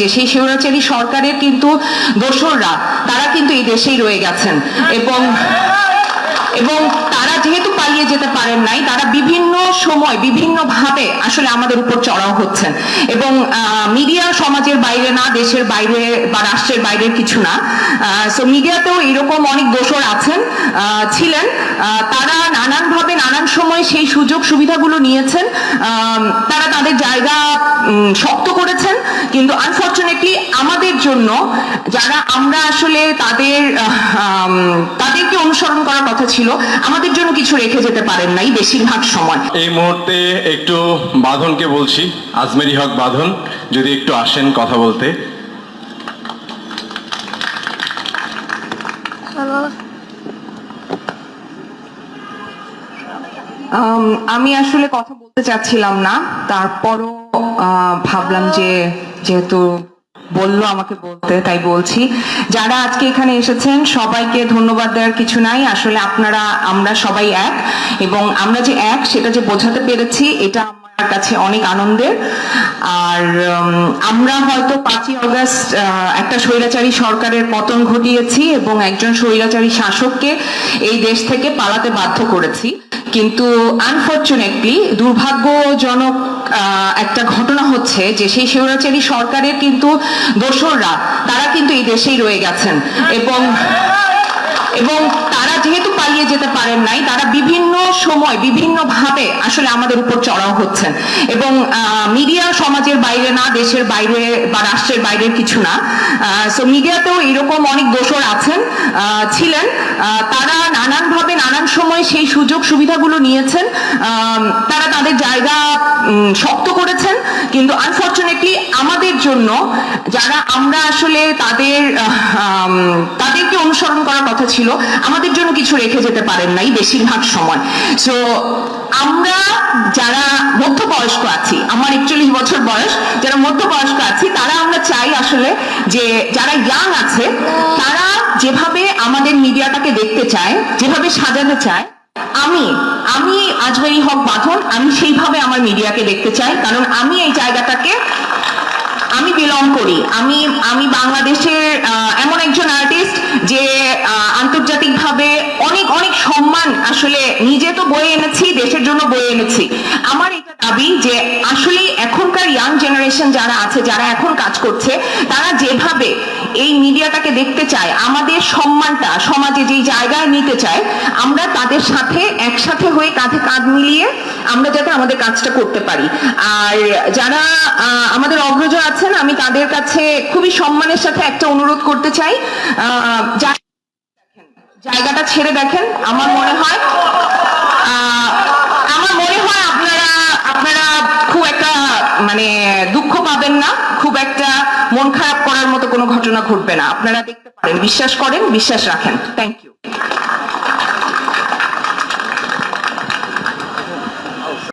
যে সেই স্বৈরাচারী সরকারের কিন্তু দোসররা, তারা কিন্তু এই দেশেই রয়ে গেছেন। এবং এবং তারা যেহেতু পালিয়ে যেতে পারেন নাই, তারা বিভিন্ন সময় বিভিন্ন ভাবে আসলে আমাদের উপর চড়াও হচ্ছেন। এবং মিডিয়া সমাজের বাইরে না, দেশের বাইরে বা রাষ্ট্রের বাইরের কিছু না। সো মিডিয়াতেও এরকম অনেক দোষর আছেন ছিলেন। তারা নানানভাবে নানান সময় সেই সুযোগ সুবিধাগুলো নিয়েছেন। তারা তাদের জায়গা শক্ত করেছেন। কিন্তু আনফর্চুনেটলি আমাদের জন্য যারা আমরা আসলে তাদের তাদেরকে অনুসরণ করার কথা ছিল আমাদের জন্য কিছু রেখে যেতে পারেন নাই বেশিরভাগ সময়। এই মুহূর্তে একটু বাঁধনকে বলছি আজমেরি হক বাঁধন যদি একটু আসেন কথা বলতে। আমি আসলে কথা বলতে চাচ্ছিলাম না তারপরও ভাবলাম যে যেহেতু বলল আমাকে বলতে, তাই বলছি। যারা আজকে এখানে এসেছেন, সবাইকে ধন্যবাদ দেওয়ার কিছু নাই। আসলে আপনারা, আমরা সবাই এক। এবং আমরা যে এক, সেটা যে বোঝাতে পেরেছি, এটা আমার কাছে অনেক আনন্দের। আর আমরা হয়তো পাঁচই অগস্ট একটা স্বৈরাচারী সরকারের পতন ঘটিয়েছি এবং একজন স্বৈরাচারী শাসককে এই দেশ থেকে পালাতে বাধ্য করেছি। কিন্তু আনফর্চুনেটলি দুর্ভাগ্যজনক একটা ঘটনা হচ্ছে যে সেই স্বৈরাচারী সরকারের কিন্তু দোসররা, তারা কিন্তু এই দেশেই রয়ে গেছেন। এবং এবং তারা যেহেতু পালিয়ে যেতে পারেন নাই, তারা বিভিন্ন সময় বিভিন্ন ভাবে আসলে আমাদের উপর চড়াও হচ্ছেন। এবং মিডিয়া সমাজের বাইরে না, দেশের বাইরে বা রাষ্ট্রের বাইরের কিছু না। সো মিডিয়াতেও এরকম অনেক দোষর আছেন ছিলেন। তারা নানানভাবে নানান সময় সেই সুযোগ সুবিধাগুলো নিয়েছেন। তারা তাদের জায়গা শক্ত করেছেন। কিন্তু আনফর্চুনেটলি আমাদের জন্য যারা আমরা আসলে তাদের তাদেরকে অনুসরণ করার কথা ছিল, আমাদের জন্য কিছু রেখে যেতে পারেন নাই বেশিরভাগ সময়। সো আমরা যারা মধ্যবয়স্ক আছি, আমার একচল্লিশ বছর বয়স, যারা মধ্যবয়স্ক আছি, তারা আমরা চাই আসলে যে, যারা ইয়াং আছে, তারা যেভাবে আমাদের মিডিয়াটাকে দেখতে চায়, যেভাবে সাজাতে চায়, আমি আমি আজমেরি হক বাঁধন, আমি সেইভাবে আমার মিডিয়াকে দেখতে চাই, কারণ আমি এই জায়গাটাকে, আমি বিলং করি। আমি আমি বাংলাদেশের এমন একজন আর্টিস্ট যে আন্তর্জাতিকভাবে অনেক অনেক সম্মান আসলে নিজে তো বয়ে এনেছি, দেশের জন্য বয়ে এনেছি। আমার এটা দাবি যে আসলে এখনকার ইয়াং জেনারেশন যারা আছে, যারা এখন কাজ করছে, তারা যেভাবে এই মিডিয়াটাকে দেখতে চায়, আমাদের সম্মানটা সমাজে যেই জায়গায় নিতে চায়, আমরা তাদের সাথে একসাথে হয়ে কাঁধে কাঁধ মিলিয়ে আমরা যাতে আমাদের কাজটা করতে পারি। আর যারা আমাদের অগ্রজ আছেন, আমি তাদের কাছে খুবই সম্মানের সাথে একটা অনুরোধ করতে চাই। জায়গাটা ছেড়ে দেখেন, আমার মনে হয় আহ, আমার মনে হয় আপনারা আপনারা খুব একটা মানে দুঃখ পাবেন না, খুব একটা মন খারাপ করার মতো কোনো ঘটনা ঘটবে না। আপনারা দেখতে পারেন, বিশ্বাস করেন, বিশ্বাস রাখেন। Thank you